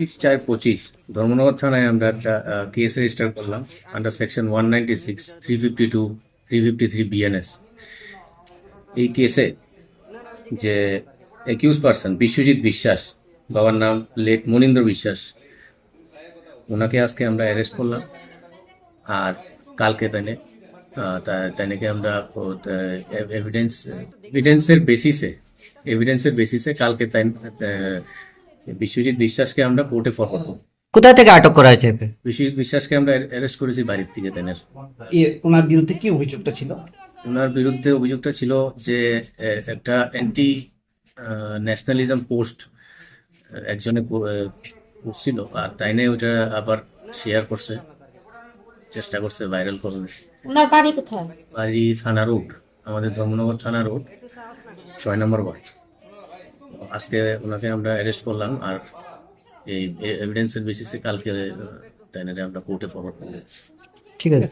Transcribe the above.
তিরিশ চার পঁচিশ। ধর্মনগর থানায় আমরা একটা কেস রেজিস্টার করলাম under section one ninety six three fifty two three fifty three BNS এই কেসে যে একিউজ পার্সন বিশ্বজিৎ বিশ্বাস, বাবার নাম লেট মনীন্দ্র বিশ্বাস, ওনাকে আজকে আমরা অ্যারেস্ট করলাম। আর কালকে তাইনে তাইনাকে আমরা এভিডেন্স এভিডেন্সের বেসিসে এভিডেন্সের বেসিসে কালকে তাই বিশ্বজিৎ বিশ্বাসকে আমরা কোর্টে ফরওয়ার্ড করব কোথা থেকে আটক করা হয়েছে বিশ্বজিৎ বিশ্বাসকে আমরা অ্যারেস্ট করেছি বাড়ির থেকে তাইনের এ ওনার বিরুদ্ধে কি অভিযোগটা ছিল? ওনার বিরুদ্ধে অভিযোগটা ছিল যে একটা অ্যান্টি ন্যাশনালিজম পোস্ট একজনে করছিল। আর তাই নিয়ে ওটা আবার শেয়ার করছে চেষ্টা করছে ভাইরাল করবে। ওনার বাড়ি কোথায়? বাড়ি থানা রোড আমাদের ধর্মনগর থানা রোড ছয় নম্বর ওয়ার্ড। আজকে ওনাকে আমরা অ্যারেস্ট করলাম আর এই এভিডেন্সের বেসিসে কালকে তাই আমরা কোর্টে ফরওয়ার্ড করলাম ঠিক আছে।